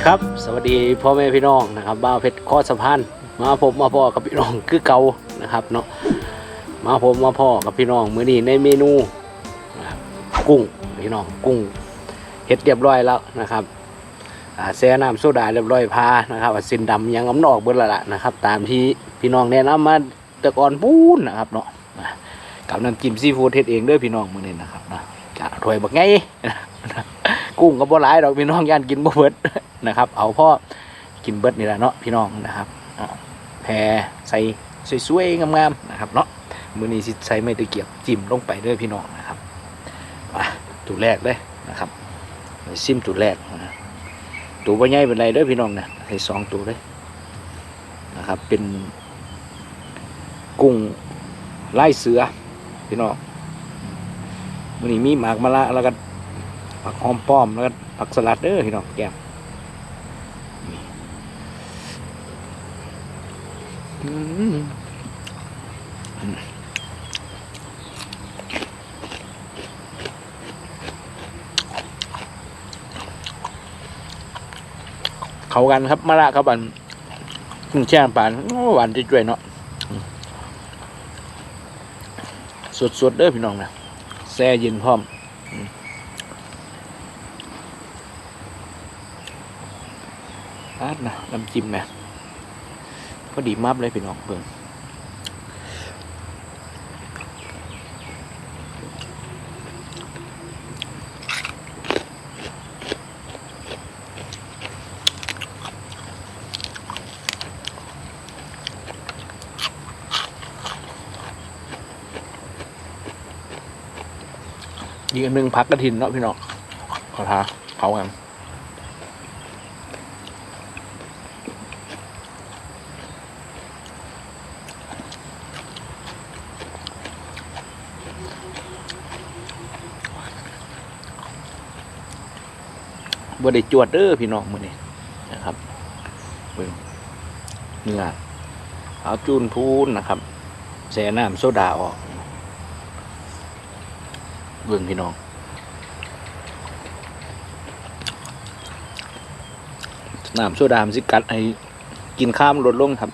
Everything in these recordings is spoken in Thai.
ดีครับ สวัสดีพ่อแม่พี่น้องนะครับบ้าเพชรข้อสะพานมาผมมาพ่อกับพี่น้องคือเก่านะครับเนาะมาผมมาพ่อกับพี่น้องมื้อนี้ในเมนูกุ้งพี่น้องกุ้งเฮ็ดเรียบร้อยแล้วนะครับแช่น้ำโซดาเรียบร้อยพานะครับสินดำยังอำนอกเบิดและละนะครับ ตามที่พี่น้องแนะนำมาแต่ก่อนปูนนะครับเนาะกับน้ำจิ้มซีฟู้ดเฮ็ดเองด้อพี่น้องมื้อนี้นะครับนะกะถวยบักไง กุ้งก็บ่หลายดอกพี่น้องย่านกินบ่เบิดนะครับ เอาพ่อกินเบิดนี่แหละเนาะพี่น้องนะครับแพรใส่สวยๆงามๆนะครับเนาะมือนี้ใส่ไม่ตะเกียบจิ้มลงไปด้อพี่น้องนะครับตัวแรกเลยนะครับซิมตัวแรกนะตัวบ่ใหญ่เป็นไรด้อพี่น้องนะให้สองตัวเลยนะครับ เป็นกุ้งไล่เสือพี่น้องมือนี้มีหมากมะละแล้วก็ ผักหอมป้อมแล้วก็ผักสลัดเด้อพี่น้องแก้มเขากันครับมะระครับอันกุ้งแช่ปาโอ้หวานจะจ่วยเนาะสดๆเด้อพี่น้องนะแซ่เย็นพร้อม อา ดนะน้ำจิ้มนะก็ดีมากเลยพี่น้องเพิ่งอีกอันหนึ่งพักกระถินเนาะพี่น้องขอท้าเผากัน บ่ได้จวดเด้อพี่น้องมื้อนี้นะครับเบิ่งเนื้อเอาจูนพูนนะครับแช่น้ำโซดาออกเบิ่งพี่น้องน้ำโซดามนสิกัดให้กินข้ามลดลงครับ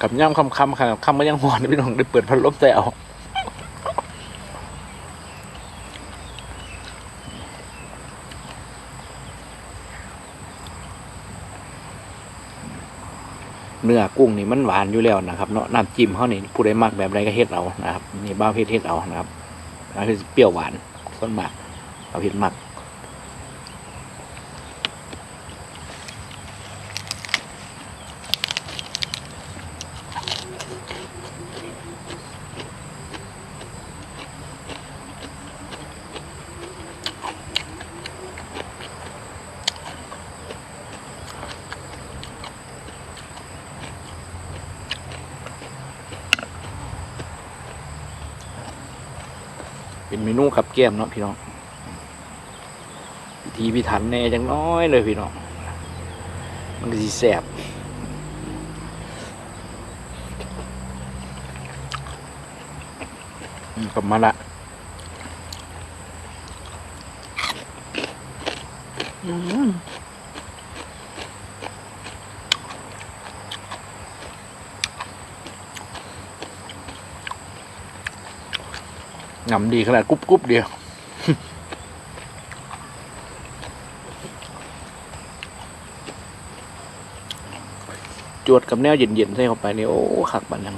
กับย่ำคำคำค่ะคำมันยังหอนพี่น้องได้เปิดพัดลมใจเอาเนื้อกุ้งนี่มันหวานอยู่แล้วนะครับเนาะน้ำจิ้มเขานี่ผู้ใดมักแบบใดก็เฮ็ดเอานะครับนี่บ้าเพชรเฮ็ดเอานะครับอันนี้เปรี้ยวหวานส่วนมากเอาเพชรมัก เป็นเมนูขับแก้มเนาะพี่น้องพิธีพิถันแน่จังน้อยเลยพี่น้อง มันก็สีแสบกลับมาละ งำดีขนาดกุ๊บกุ๊บเดียวจวดกับแนวเย็นๆใส่เข้าไปนี่โอ้ขักบันยัง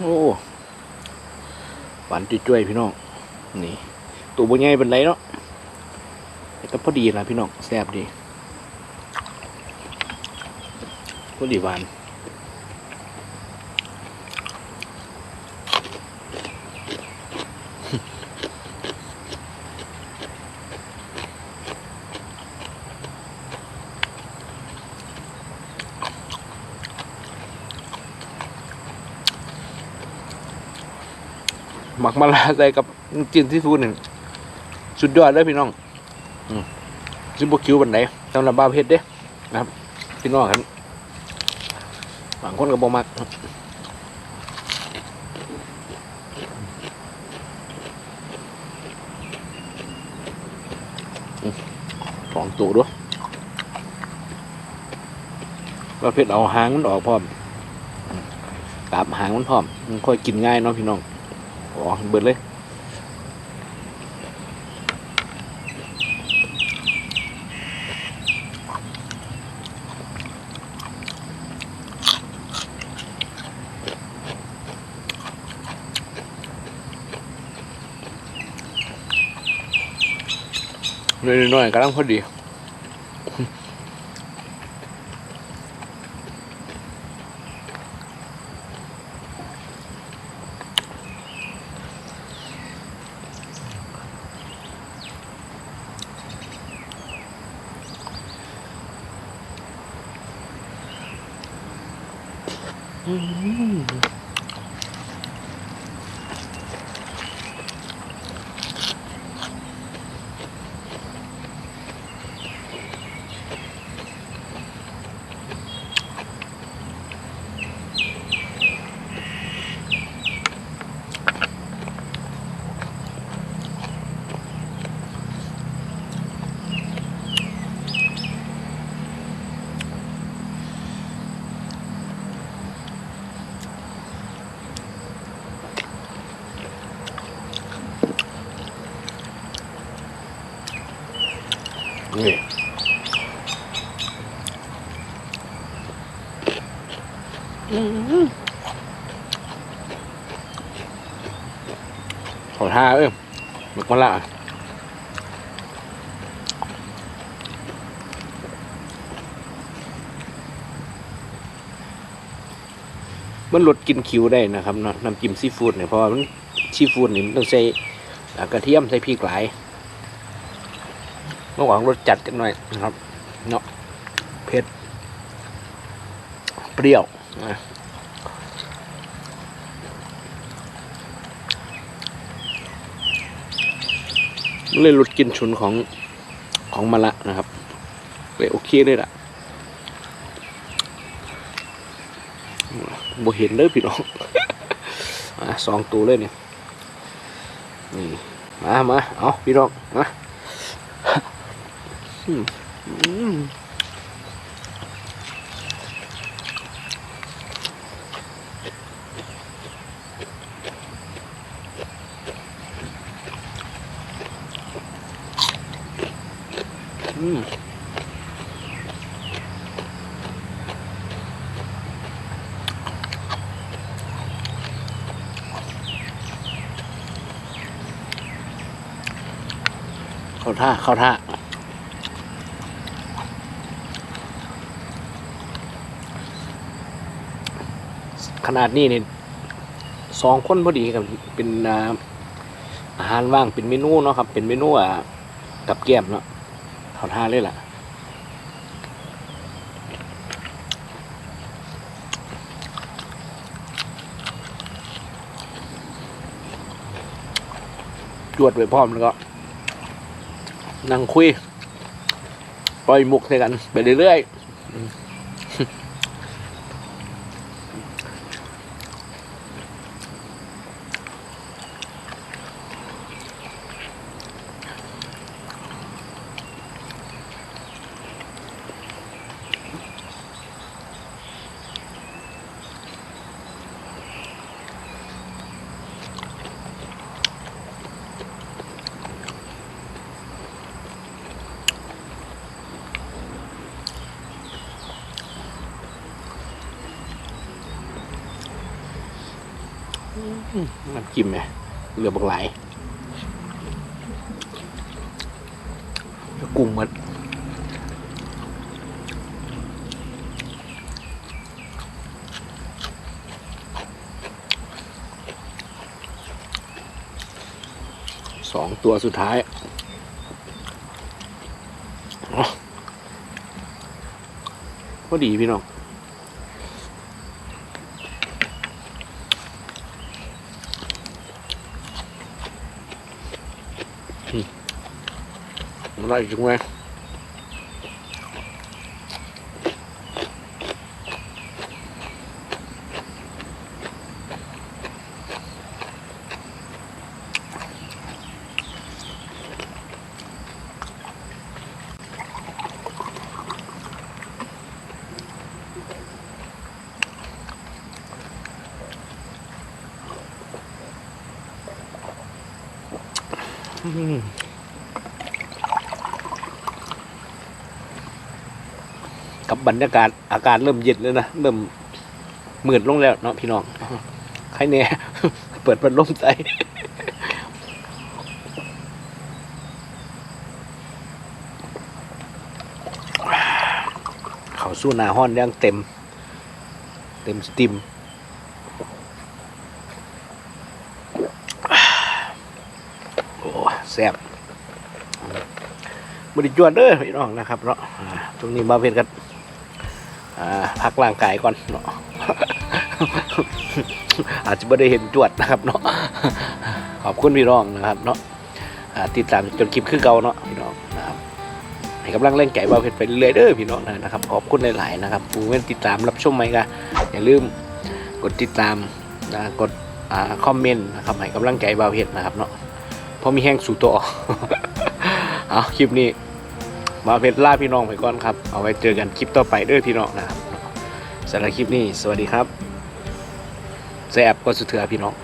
โอ้หวานจุ้ยๆพี่น้อง นี่ ตัวบนใหญ่เป็นไรเนาะแต่พอดีนะพี่น้องแซ่บดีพอดีหวาน มักมะลาใส่กับน้ำจิ้มซีฟู้ดหนึ่งสุดยอดเลยพี่น้องอืมซิบคิวบันไดสำหรับบ้าเพชรเด้นะครับพี่น้องครับบางคนก็บ่มักสองตัวด้วยบ้าวเพชรเอาหางมันออกพร้อมอืมกาบหางมันพร้อมมันค่อยกินง่ายเนาะพี่น้อง อ๋อเบิดเลยน้อยๆกำลังพอดี Mm-hmm. นี่ขอท่าเอ้ยหมึกมะละมันลดกลินคิวได้นะครับเนาะน้ำจิ้มซีฟู้ดเนี่ยเพราะว่ามันซีฟู้ดนี่มันต้องใส่อ่ากระเทียมใส่พริกหลาย ระหว่างรสจัดกันหน่อยนะครับ เนาะเผ็ด เปรี้ยวนะมันเลยหลุดกลินฉุนของของมะละนะครับเลยโอเคเลยล่ะบ่เห็นเลยพี่น้องสองตัวเลยเนี่ยนี่มามาเอาพี่น้องมา อืมเข้าท่าเข้าท่า ขนาดนี้เนี่ยสองคนพอดีครับเป็นอาอาหารว่างเป็นเมนูเนาะครับ เป็นเมนูอะกับแก้มเนาะเขาท่าเลยล่ะจวดไปพร้อมแล้วก็นั่งคุย ปล่อยมุกใส่กัน ไปเรื่อยๆ น้ำจิ้มไงเหลือบักไหลายกุ้งมันสองตัวสุดท้ายพอดีพี่น้อง มันได้จริงไหมอืม กับบรรยากาศอากาศเริ่มเย็นแล้วนะเริ่มมืดลงแล้วเนาะพี่น้องใครเนี่ยเปิดพัดลมใส่เขาสู้นาห้อนยังเต็ม เต็มสตรีมโอ้แซ่บบริจวดเด้อพี่น้องนะครับเนาะตรงนี้มาเป็นกันอ่า พักร่างกายก่อนเนาะอาจจะไม่ได้เห็นจวดนะครับเนาะขอบคุณพี่น้องนะครับ เนาะติดตามจนคลิปคือเก่าเนาะพี่น้องนะครับให้กำลังเล่นไก่บาเพชรไปเรื่อยเด้อพี่น้องนะครับขอบคุณหลายๆนะครับผู้เว้นติดตามรับชมไหมกันอย่าลืมกดติดตามนะกดอคอมเมนต์นะครับให้กำลังใจบาเพชรนะครับเนาะพราะมีแห้งสู่ตัวเอาคลิปนี้ มาเพชรล่าพี่น้องไปก่อนครับ เอาไว้เจอกันคลิปต่อไปด้วยพี่น้องนะครับสำหรับคลิปนี้ สวัสดีครับแซบก็สุดเถื่อพี่น้อง